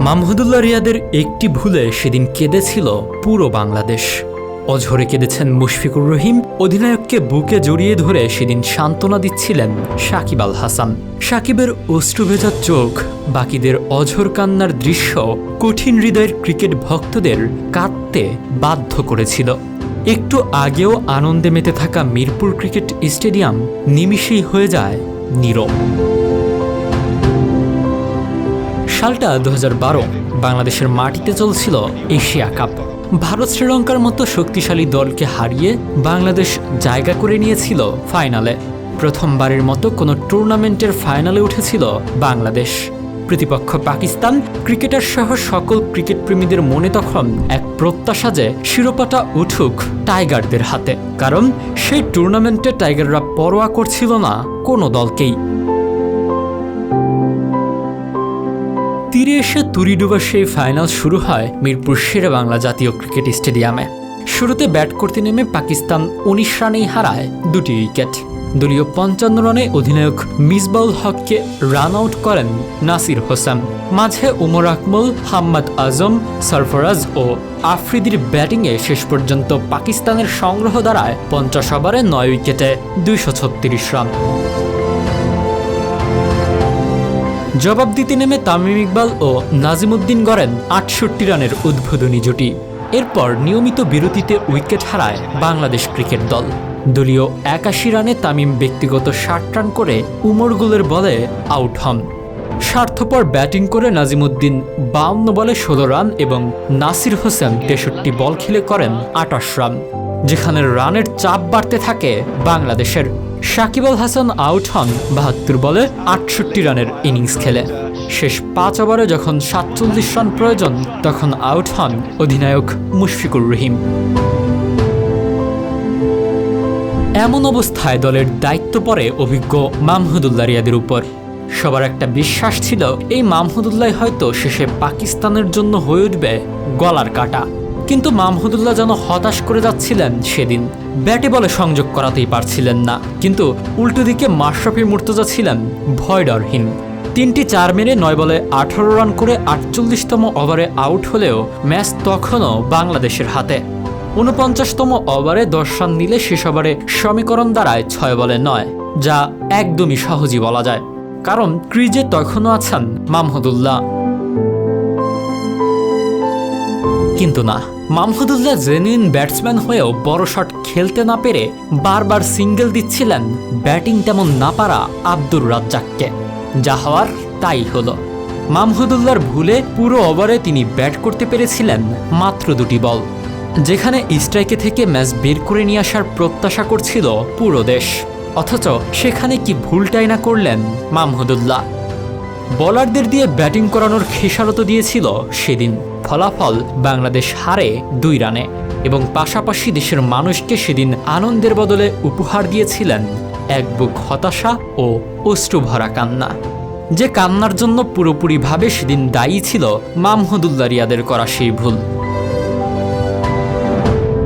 মামহুদুল্লাহ রিয়াদের একটি ভুলে সেদিন কেঁদেছিল পুরো বাংলাদেশ। অঝরে কেঁদেছেন মুশফিকুর রহিম, অধিনায়ককে বুকে জড়িয়ে ধরে সেদিন সান্ত্বনা দিচ্ছিলেন সাকিব আল হাসান। সাকিবের অশ্রুভেজা চোখ, বাকিদের অঝর কান্নার দৃশ্য, কঠিন হৃদয়ের ক্রিকেট ভক্তদের কাঁদতে বাধ্য করেছিল। একটু আগেও আনন্দে মেতে থাকা মিরপুর ক্রিকেট স্টেডিয়াম নিমিষেই হয়ে যায় নীরব। সালটা দু হাজার বারো, বাংলাদেশের মাটিতে চলছিল এশিয়া কাপ। ভারত শ্রীলঙ্কার মতো শক্তিশালী দলকে হারিয়ে বাংলাদেশ জায়গা করে নিয়েছিল ফাইনালে। প্রথমবারের মতো কোনো টুর্নামেন্টের ফাইনালে উঠেছিল বাংলাদেশ। প্রতিপক্ষ পাকিস্তান ক্রিকেটার সহ সকল ক্রিকেট প্রেমীদের মনে তখন এক প্রত্যাশা যে শিরোপাটা উঠুক টাইগারদের হাতে। কারণ সেই টুর্নামেন্টে টাইগাররা পরোয়া করছিল না কোনো দলকেই। তীরে এসে তুরিডুবার সেই ফাইনাল শুরু হয় মিরপুর শেরে বাংলা জাতীয় ক্রিকেট স্টেডিয়ামে। শুরুতে ব্যাট করতে নেমে পাকিস্তান উনিশ রানেই হারায় দুটি উইকেট। দলীয় পঞ্চান্ন রানে অধিনায়ক মিসবাউল হককে রান আউট করেন নাসির হোসেন। মাঝে উমর আকমল, হাম্মদ আজম, সরফরাজ ও আফ্রিদির ব্যাটিংয়ে শেষ পর্যন্ত পাকিস্তানের সংগ্রহ দাঁড়ায় পঞ্চাশ ওভারে নয় উইকেটে দুইশো ছত্রিশ রান। জবাব দিতে নেমে তামিম ইকবাল ও নাজিমুদ্দিন গড়েন আটষট্টি রানের উদ্বোধনী জুটি। এরপর নিয়মিত বিরতিতে উইকেট হারায় বাংলাদেশ ক্রিকেট দল। দলীয় একাশি রানে তামিম ব্যক্তিগত ষাট রান করে উমর গুলের বলে আউট হন। স্বার্থপর ব্যাটিং করে নাজিমুদ্দিন বাউন্ন বলে ষোলো রান এবং নাসির হোসেন তেষট্টি বল খেলে করেন আটাশ রান। যেখানে রানের চাপ বাড়তে থাকে বাংলাদেশের। সাকিব আল হাসান আউট হন বাহাত্তর বলে আটষট্টি রানের ইনিংস খেলে। শেষ পাঁচ ওভারে যখন সাতচল্লিশ রান প্রয়োজন, তখন আউট হন অধিনায়ক মুশফিকুর রহিম। এমন অবস্থায় দলের দায়িত্ব পড়ে অভিজ্ঞ মামহুদুল্লাহ রিয়াদের উপর। সবার একটা বিশ্বাস ছিল, এই মামহুদুল্লাহ হয়তো শেষে পাকিস্তানের জন্য হয়ে উঠবে গলার কাটা। কিন্তু মামহুদুল্লাহ যেন হতাশ করে যাচ্ছিলেন সেদিন। ব্যাটে বলে সংযোগ করাতেই পারছিলেন না, কিন্তু উল্টো দিকে মাশরাফি মুর্তজা ছিলেন ভয়ডরহীন। তিনটি চার মেরে নয় বলে আঠারো রান করে আটচল্লিশতম ওভারে আউট হলেও ম্যাচ তখনও বাংলাদেশের হাতে। উনপঞ্চাশতম ওভারে দশ রান নিলে শেষ ওভারে সমীকরণ দাঁড়ায় ছয় বলে নয়, যা একদমই সহজই বলা যায়। কারণ ক্রিজে তখনও আছেন মামহুদুল্লাহ। কিন্তু না। মামহুদুল্লাহ জেনুইন ব্যাটসম্যান হয়েও বড় শট খেলতে না পেরে বারবার সিঙ্গেল দিচ্ছিলেন ব্যাটিং তেমন না পারা আব্দুর রাজ্জাককে। যা হওয়ার তাই হলো। মামহুদুল্লাহর ভুলে পুরো ওভারে তিনি ব্যাট করতে পেরেছিলেন মাত্র দুটি বল। যেখানে স্ট্রাইকে থেকে ম্যাচ বের করে নিয়ে আসার প্রত্যাশা করছিল পুরো দেশ। অথচ সেখানে কি ভুলটাই না করলেন মামহুদুল্লাহ। বোলারদের দিয়ে ব্যাটিং করানোর খেসারত দিয়েছিল সেদিন। ফলাফল বাংলাদেশ হারে দুই রানে এবং পাশাপাশি দেশের মানুষকে সেদিন আনন্দের বদলে উপহার দিয়েছিলেন এক বুক হতাশা ও অশ্রু ভরা কান্না। যে কান্নার জন্য পুরোপুরিভাবে সেদিন দায়ী ছিল মামহদুল্লা রিয়াদের করা সেই ভুল।